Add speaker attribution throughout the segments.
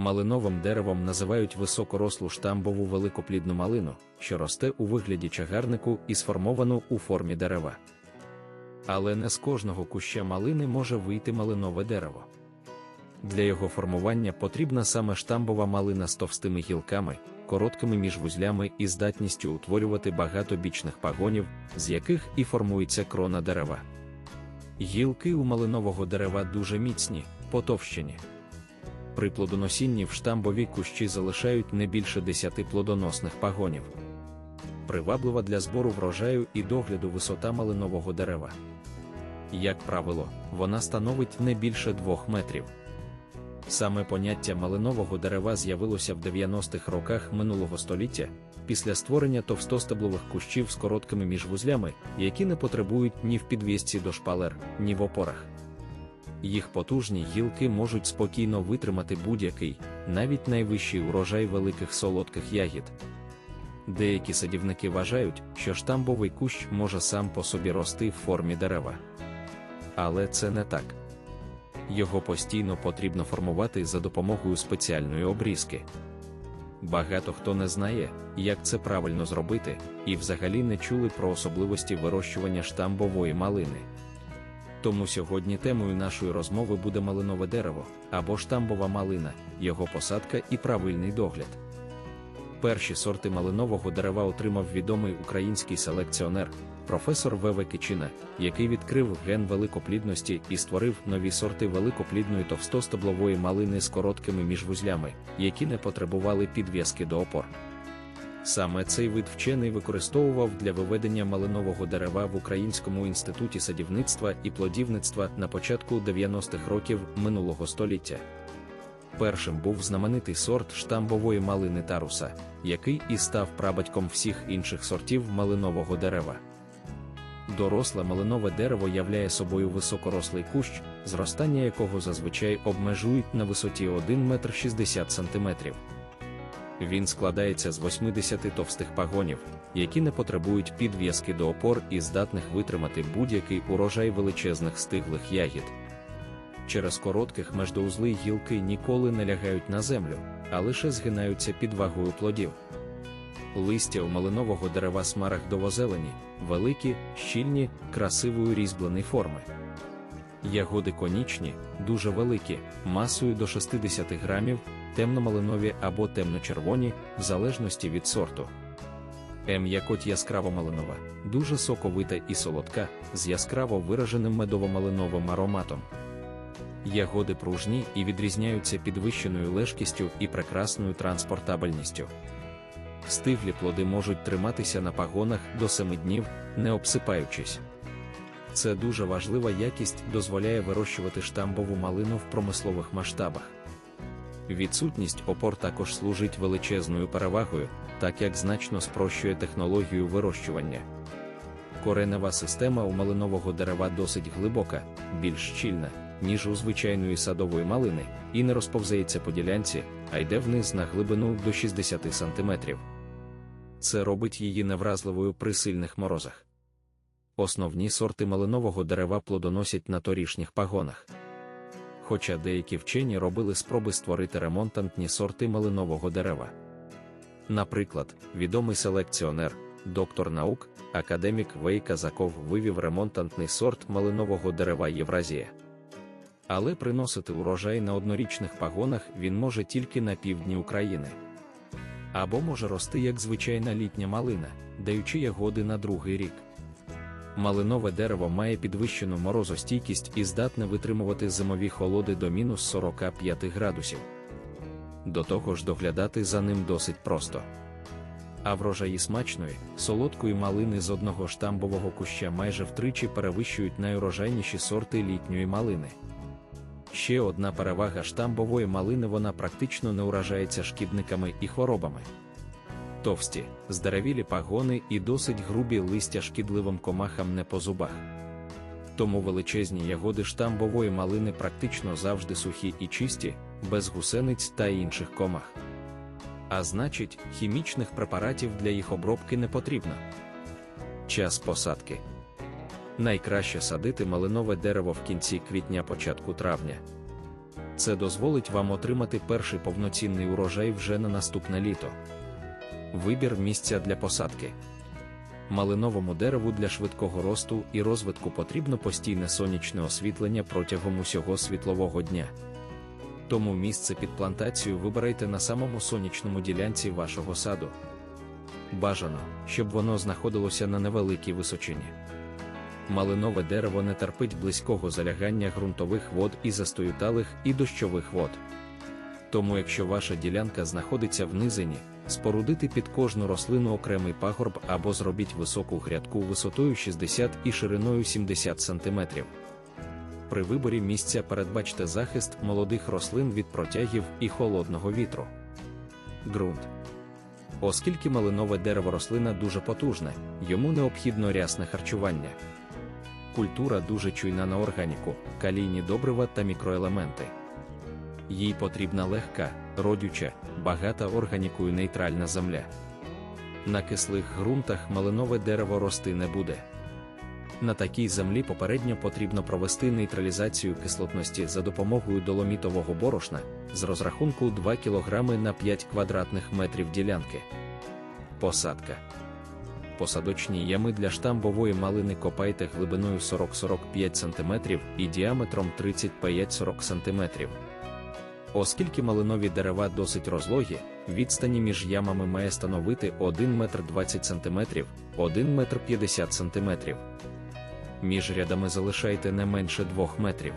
Speaker 1: Малиновим деревом називають високорослу штамбову великоплідну малину, що росте у вигляді чагарнику і сформовану у формі дерева. Але не з кожного куща малини може вийти малинове дерево. Для його формування потрібна саме штамбова малина з товстими гілками, короткими міжвузлями і здатністю утворювати багато бічних пагонів, з яких і формується крона дерева. Гілки у малинового дерева дуже міцні, потовщені. При плодоносінні в штамбові кущі залишають не більше 10 плодоносних пагонів. Приваблива для збору врожаю і догляду висота малинового дерева. Як правило, вона становить не більше 2 метрів. Саме поняття малинового дерева з'явилося в 90-х роках минулого століття, після створення товстостеблових кущів з короткими міжвузлями, які не потребують ні в підвісці до шпалер, ні в опорах. Їх потужні гілки можуть спокійно витримати будь-який, навіть найвищий урожай великих солодких ягід. Деякі садівники вважають, що штамбовий кущ може сам по собі рости в формі дерева. Але це не так. Його постійно потрібно формувати за допомогою спеціальної обрізки. Багато хто не знає, як це правильно зробити, і взагалі не чули про особливості вирощування штамбової малини. Тому сьогодні темою нашої розмови буде малинове дерево або штамбова малина, його посадка і правильний догляд. Перші сорти малинового дерева отримав відомий український селекціонер, професор В.В. Кичина, який відкрив ген великоплідності і створив нові сорти великоплідної товстостеблової малини з короткими міжвузлями, які не потребували підв'язки до опор. Саме цей вид вчений використовував для виведення малинового дерева в Українському інституті садівництва і плодівництва на початку 90-х років минулого століття. Першим був знаменитий сорт штамбової малини таруса, який і став прабатьком всіх інших сортів малинового дерева. Доросле малинове дерево являє собою високорослий кущ, зростання якого зазвичай обмежують на висоті 1 метр 60 см. Він складається з 80 товстих пагонів, які не потребують підв'язки до опор і здатних витримати будь-який урожай величезних стиглих ягід. Через коротких междоузли гілки ніколи не лягають на землю, а лише згинаються під вагою плодів. Листя у малинового дерева смарагдово-зелені, великі, щільні, красивої різьбленої форми. Ягоди конічні, дуже великі, масою до 60 грамів, темно-малинові або темно-червоні, в залежності від сорту. М'якоть яскраво малинова, дуже соковита і солодка, з яскраво вираженим медово-малиновим ароматом. Ягоди пружні і відрізняються підвищеною лежкістю і прекрасною транспортабельністю. Стиглі плоди можуть триматися на пагонах до 7 днів, не обсипаючись. Це дуже важлива якість дозволяє вирощувати штамбову малину в промислових масштабах. Відсутність опор також служить величезною перевагою, так як значно спрощує технологію вирощування. Коренева система у малинового дерева досить глибока, більш щільна, ніж у звичайної садової малини, і не розповзається по ділянці, а йде вниз на глибину до 60 см. Це робить її невразливою при сильних морозах. Основні сорти малинового дерева плодоносять на торішніх пагонах. Хоча деякі вчені робили спроби створити ремонтантні сорти малинового дерева. Наприклад, відомий селекціонер, доктор наук, академік Вей Казаков вивів ремонтантний сорт малинового дерева Євразія. Але приносити урожай на однорічних пагонах він може тільки на півдні України. Або може рости як звичайна літня малина, даючи ягоди на другий рік. Малинове дерево має підвищену морозостійкість і здатне витримувати зимові холоди до мінус 45 градусів. До того ж доглядати за ним досить просто. А врожаї смачної, солодкої малини з одного штамбового куща майже втричі перевищують найурожайніші сорти літньої малини. Ще одна перевага штамбової малини вона практично не уражається шкідниками і хворобами. Товсті, здоровілі пагони і досить грубі листя шкідливим комахам не по зубах. Тому величезні ягоди штамбової малини практично завжди сухі і чисті, без гусениць та інших комах. А значить, хімічних препаратів для їх обробки не потрібно. Час посадки найкраще садити малинове дерево в кінці квітня початку травня. Це дозволить вам отримати перший повноцінний урожай вже на наступне літо. Вибір місця для посадки. Малиновому дереву для швидкого росту і розвитку потрібно постійне сонячне освітлення протягом усього світлового дня. Тому місце під плантацію вибирайте на самому сонячному ділянці вашого саду. Бажано, щоб воно знаходилося на невеликій височині. Малинове дерево не терпить близького залягання ґрунтових вод і застою талих і дощових вод. Тому, якщо ваша ділянка знаходиться в низині, спорудити під кожну рослину окремий пагорб або зробіть високу грядку висотою 60 і шириною 70 см. При виборі місця передбачте захист молодих рослин від протягів і холодного вітру. Ґрунт. Оскільки малинове дерево рослина дуже потужне, йому необхідно рясне харчування. Культура дуже чуйна на органіку, калійні добрива та мікроелементи. Їй потрібна легка, родюча, багата органікою нейтральна земля. На кислих ґрунтах малинове дерево рости не буде. На такій землі попередньо потрібно провести нейтралізацію кислотності за допомогою доломітового борошна з розрахунку 2 кг на 5 квадратних метрів ділянки. Посадка. Посадочні ями для штамбової малини копайте глибиною 40-45 см і діаметром 35-40 см. Оскільки малинові дерева досить розлогі, відстані між ямами має становити 1 метр 20 см, 1 метр 50 см. Між рядами залишайте не менше 2 метрів.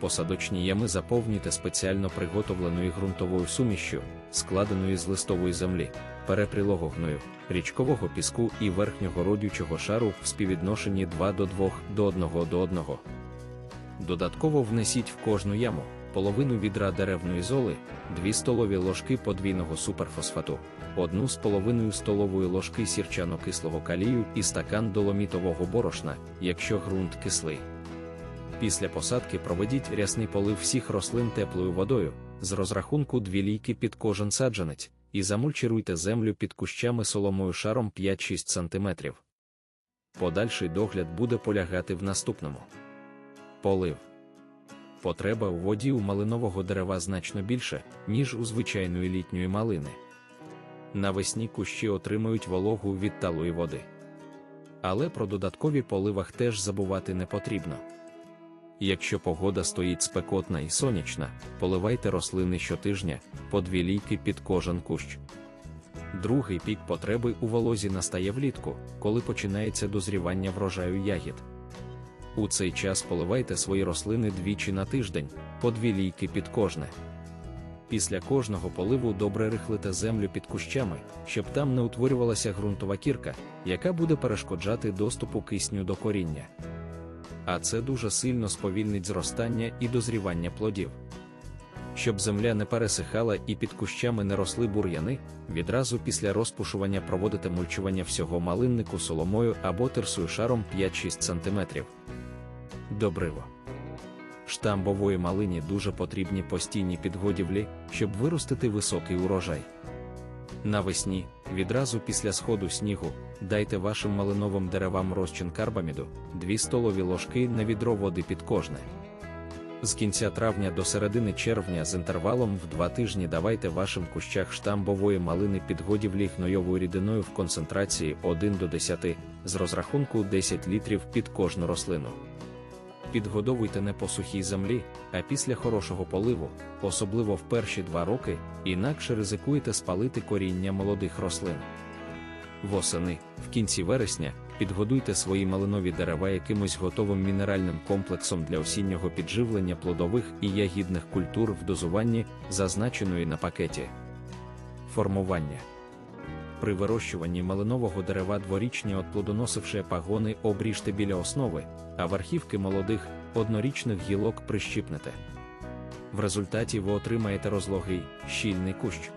Speaker 1: Посадочні ями заповнюйте спеціально приготовленою ґрунтовою сумішшю, складеною з листової землі, переприлогогною, річкового піску і верхнього родючого шару в співвідношенні 2 до 2 до 1 до 1. Додатково внесіть в кожну яму половину відра деревної золи, 2 столові ложки подвійного суперфосфату, 1 з половиною столової ложки сірчано-кислого калію і стакан доломітового борошна, якщо ґрунт кислий. Після посадки проведіть рясний полив всіх рослин теплою водою, з розрахунку 2 лійки під кожен саджанець, і замульчируйте землю під кущами соломою шаром 5-6 см. Подальший догляд буде полягати в наступному. Полив. Потреба у воді у малинового дерева значно більше, ніж у звичайної літньої малини. Навесні кущі отримують вологу від талої води. Але про додаткові поливах теж забувати не потрібно. Якщо погода стоїть спекотна і сонячна, поливайте рослини щотижня по дві лійки під кожен кущ. Другий пік потреби у волозі настає влітку, коли починається дозрівання врожаю ягід. У цей час поливайте свої рослини двічі на тиждень, по дві лійки під кожне. Після кожного поливу добре рихлите землю під кущами, щоб там не утворювалася ґрунтова кірка, яка буде перешкоджати доступу кисню до коріння. А це дуже сильно сповільнить зростання і дозрівання плодів. Щоб земля не пересихала і під кущами не росли бур'яни, відразу після розпушування проводите мульчування всього малиннику соломою або терсою шаром 5-6 см. Добриво. Штамбової малині дуже потрібні постійні підгодівлі, щоб виростити високий урожай. Навесні, відразу після сходу снігу, дайте вашим малиновим деревам розчин карбаміду, 2 столові ложки на відро води під кожне. З кінця травня до середини червня з інтервалом в 2 тижні давайте вашим кущах штамбової малини підгодівлі гнойовою рідиною в концентрації 1 до 10 з розрахунку 10 літрів під кожну рослину. Підгодовуйте не по сухій землі, а після хорошого поливу, особливо в перші два роки, інакше ризикуєте спалити коріння молодих рослин. Восени, в кінці вересня, підгодуйте свої малинові дерева якимось готовим мінеральним комплексом для осіннього підживлення плодових і ягідних культур в дозуванні, зазначеної на пакеті. Формування при вирощуванні малинового дерева дворічні от плодоносивши пагони обріжте біля основи, а верхівки молодих, однорічних гілок прищипнете. В результаті ви отримаєте розлогий, щільний кущ.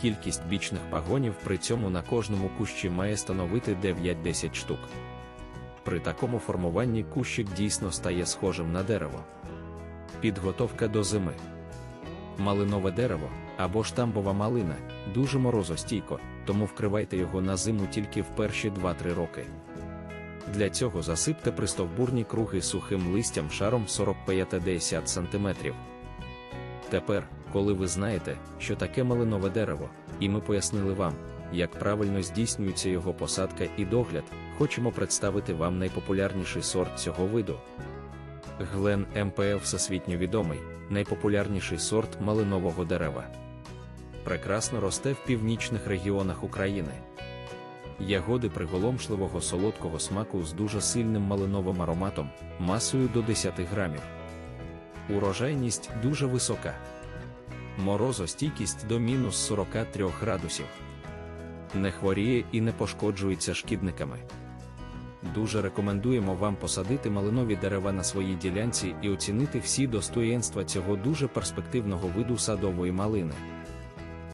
Speaker 1: Кількість бічних пагонів при цьому на кожному кущі має становити 9-10 штук. При такому формуванні кущик дійсно стає схожим на дерево. Підготовка до зими. Малинове дерево або штамбова малина дуже морозостійко, тому вкривайте його на зиму тільки в перші 2-3 роки. Для цього засипте пристовбурні круги сухим листям шаром 45-10 см. Тепер, коли ви знаєте, що таке малинове дерево, і ми пояснили вам, як правильно здійснюється його посадка і догляд, хочемо представити вам найпопулярніший сорт цього виду. Глен МПФ всесвітньо відомий, найпопулярніший сорт малинового дерева. Прекрасно росте в північних регіонах України. Ягоди приголомшливого солодкого смаку з дуже сильним малиновим ароматом, масою до 10 грамів. Урожайність дуже висока. Морозостійкість до мінус 43 градусів. Не хворіє і не пошкоджується шкідниками. Дуже рекомендуємо вам посадити малинові дерева на своїй ділянці і оцінити всі достоєнства цього дуже перспективного виду садової малини.